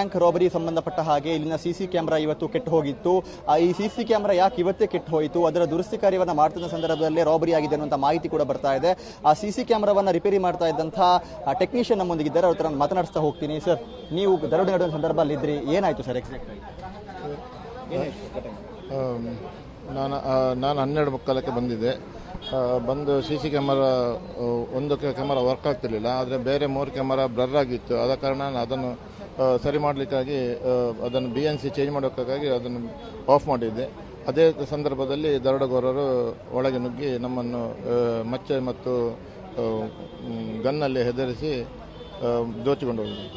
Bank robbery ಸಂಬಂಧಪಟ್ಟ ಹಾಗೆ ಇಲ್ಲಿನ ಸಿಸಿ ಕ್ಯಾಮೆರಾ ಇವತ್ತು ಕೆಟ್ಟು ಹೋಗಿತ್ತು. ಈ ಸಿಸಿ ಕ್ಯಾಮೆರಾ ಯಾಕೆ ಇವತ್ತೇ ಕೆಟ್ಟು ಹೋಯಿತು? ಅದರ ದುರಸ್ತಿ ಕಾರ್ಯವನ್ನು ಮಾಡ್ತಿದ್ದ ಸಂದರ್ಭದಲ್ಲೇ ರಾಬರಿ ಆಗಿದೆ ಅನ್ನುವಂಥ ಮಾಹಿತಿ ಕೂಡ ಬರ್ತಾ ಇದೆ. ಆ ಸಿಸಿ ಕ್ಯಾಮೆರಾವನ್ನು ರಿಪೇರಿ ಮಾಡ್ತಾ ಇದ್ದಂತಹ ಟೆಕ್ನಿಷಿಯನ್ ನಮ್ಮೊಂದಿಗಿದ್ದಾರೆ. ಅವ್ರ ಹತ್ರ ಮಾತನಾಡಿಸ್ತಾ ಹೋಗ್ತೀನಿ. ಸರ್, ನೀವು ದರೋಡೆ ನಡೆಯುವ ಸಂದರ್ಭದಲ್ಲಿ ಇದ್ರಿ. ಏನಾಯಿತು ಸರ್ ಎಕ್ಸಾಕ್ಟ್ ನಾನು ನಾನು ಹನ್ನೆರಡು ಮುಕ್ಕಾಲಕ್ಕೆ ಬಂದಿದ್ದೆ. ಬಂದು ಸಿ ಸಿ ಕ್ಯಾಮರಾ ಒಂದು ಕ್ಯಾಮರಾ ವರ್ಕ್ ಆಗ್ತಿರ್ಲಿಲ್ಲ. ಆದರೆ ಬೇರೆ ಮೂರು ಕ್ಯಾಮರಾ ಬ್ಲರ್ ಆಗಿತ್ತು. ಆದ ಕಾರಣ ನಾನು ಅದನ್ನು ಸರಿ ಮಾಡಲಿಕ್ಕಾಗಿ ಅದನ್ನು ಬಿ ಎನ್ ಸಿ ಚೇಂಜ್ ಮಾಡೋಕ್ಕಾಗಿ ಅದನ್ನು ಆಫ್ ಮಾಡಿದ್ದೆ. ಅದೇ ಸಂದರ್ಭದಲ್ಲಿ ದರೋಡೆಗೋರರು ಒಳಗೆ ನುಗ್ಗಿ ನಮ್ಮನ್ನು ಮಚ್ಚೆ ಮತ್ತು ಗನ್ನಲ್ಲಿ ಹೆದರಿಸಿ ದೋಚಿಕೊಂಡು ಹೋಗಿದ್ದೆ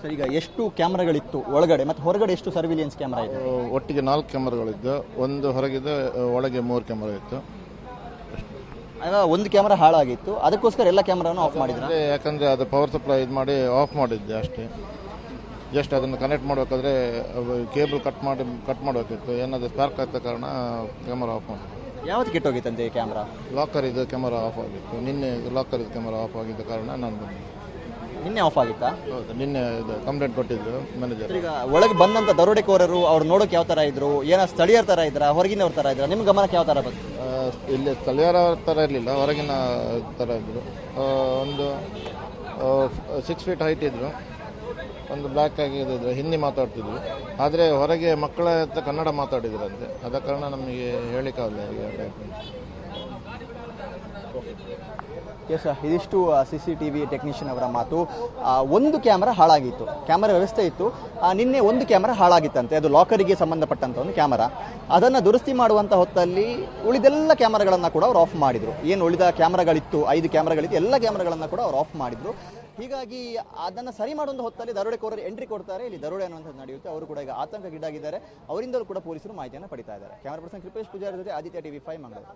ಸರ್ ಈಗ ಎಷ್ಟು ಕ್ಯಾಮ್ರಾಗಳಿತ್ತು ಒಳಗಡೆ ಮತ್ತು ಹೊರಗಡೆ ಎಷ್ಟು ಸರ್ವಿಲಿಯನ್ಸ್ ಕ್ಯಾಮ್ರಾ ಇದೆ? ಒಟ್ಟಿಗೆ ನಾಲ್ಕು ಕ್ಯಾಮ್ರಾಗಳಿದ್ದು ಒಂದು ಹೊರಗಿದೆ ಒಳಗೆ ಮೂರು ಕ್ಯಾಮ್ರಾ ಇತ್ತು. ಒಂದು ಕ್ಯಾಮ್ರಾ ಹಾಳಾಗಿತ್ತು. ಅದಕ್ಕೋಸ್ಕರ ಎಲ್ಲ ಕ್ಯಾಮ್ರಾನು ಆಫ್ ಮಾಡಿದ್ರೆ? ಯಾಕಂದ್ರೆ ಅದು ಪವರ್ ಸಪ್ಲೈ ಇದು ಮಾಡಿ ಆಫ್ ಮಾಡಿದ್ದೆ ಅಷ್ಟೇ. ಜಸ್ಟ್ ಅದನ್ನು ಕನೆಕ್ಟ್ ಮಾಡಬೇಕಾದ್ರೆ ಕೇಬಲ್ ಕಟ್ ಮಾಡಿ ಕಟ್ ಮಾಡಬೇಕಿತ್ತು. ಏನಾದರೂ ಸ್ಪಾರ್ಕ್ ಆಗ್ತ ಕಾರಣ ಕ್ಯಾಮರಾ ಆಫ್ ಮಾಡಿ ಯಾವತ್ತು ಕೆಟ್ಟೋಗಿತ್ತಂತೆ ಕ್ಯಾಮ್ರಾ ಲಾಕರ್ ಇದು ಕ್ಯಾಮರಾ ಆಫ್ ಆಗಿತ್ತು. ನಿನ್ನೆ ಲಾಕರ್ ಇದು ಕ್ಯಾಮರಾ ಆಫ್ ಆಗಿದ್ದ ಕಾರಣ ನಾನು ಬಂದೆ. ನಿನ್ನೆ ಆಫ್ ಆಗಿತ್ತಾ? ಹೌದು ನಿನ್ನೆ ಇದು ಕಂಪ್ಲೇಂಟ್ ಕೊಟ್ಟಿದ್ರು ಮ್ಯಾನೇಜರ್ ಈಗ ಒಳಗೆ ಬಂದಂತ ದರೋಡೆಕೋರರು ಅವ್ರು ನೋಡೋಕೆ ಯಾವ ಥರ ಇದ್ರು? ಏನೋ ಸ್ಥಳೀಯರ ತರ ಇದ್ರ? ಹೊರಗಿನವ್ರ ಥರ ಇದ್ರ? ನಿಮ್ಮ ಗಮನಕ್ಕೆ ಯಾವ ಥರ ಬಂತು? ಇಲ್ಲಿ ಸ್ಥಳೀಯರ ಥರ ಇರಲಿಲ್ಲ ಹೊರಗಿನ ಥರ ಇದ್ದರು ಒಂದು ಸಿಕ್ಸ್ ಫೀಟ್ ಹೈಟ್ ಇದ್ದರು ಒಂದು ಬ್ಲ್ಯಾಕ್ ಆಗಿ ಹಿಂದಿ ಮಾತಾಡ್ತಿದ್ವಿ. ಆದರೆ ಹೊರಗೆ ಮಕ್ಕಳ ಹತ್ರ ಕನ್ನಡ ಮಾತಾಡಿದ್ರಂತೆ. ಆದ ಕಾರಣ ನಮಗೆ ಹೇಳಿಕ್ಕಾಗಲ್ಲ ಈಗ ಎಸ್ ಇದಿಷ್ಟು C C T V technician ಅವರ ಮಾತು. ಒಂದು ಕ್ಯಾಮರಾ ಹಾಳಾಗಿತ್ತು. ಕ್ಯಾಮರಾ ವ್ಯವಸ್ಥೆ ಇತ್ತು. ನಿನ್ನೆ ಒಂದು ಕ್ಯಾಮರಾ ಹಾಳಾಗಿತ್ತಂತೆ. ಅದು ಲಾಕರಿಗೆ ಸಂಬಂಧಪಟ್ಟಂತ ಒಂದು ಕ್ಯಾಮರಾ. ಅದನ್ನು ದುರಸ್ತಿ ಮಾಡುವಂಥ ಹೊತ್ತಲ್ಲಿ ಉಳಿದೆಲ್ಲ ಕ್ಯಾಮರಾಗಳನ್ನು ಕೂಡ ಅವ್ರು ಆಫ್ ಮಾಡಿದ್ರು. ಏನು ಉಳಿದ ಕ್ಯಾಮರಾಗಳಿತ್ತು? ಐದು ಕ್ಯಾಮರಾಗಳಿತ್ತು. ಎಲ್ಲ ಕ್ಯಾಮರಾಗಳನ್ನು ಕೂಡ ಅವ್ರು ಆಫ್ ಮಾಡಿದ್ರು. ಹೀಗಾಗಿ ಅದನ್ನು ಸರಿ ಮಾಡುವಂತ ಹೊತ್ತಲ್ಲಿ ದರೋಡೆಕೋರರು ಎಂಟ್ರಿ ಕೊಡ್ತಾರೆ. ಇಲ್ಲಿ ದರೋಡೆ ಅನ್ನುವಂಥದ್ದು ನಡೆಯುತ್ತೆ. ಅವರು ಕೂಡ ಈಗ ಆತಂಕಗೀಡಾಗಿದ್ದಾರೆ ಅವರಿಂದಲೂ ಕೂಡ ಪೊಲೀಸರು ಮಾಹಿತಿಯನ್ನು ಪಡಿತಾ ಇದ್ದಾರೆ. ಕ್ಯಾಮರಾ ಪರ್ಸನ್ ಕೃಪೇಶ್ ಪೂಜಾರಿ ಜೊತೆ ಆದಿತ್ಯ ಟಿವಿ ಫೈವ್ ಮಂಗಳೂರು.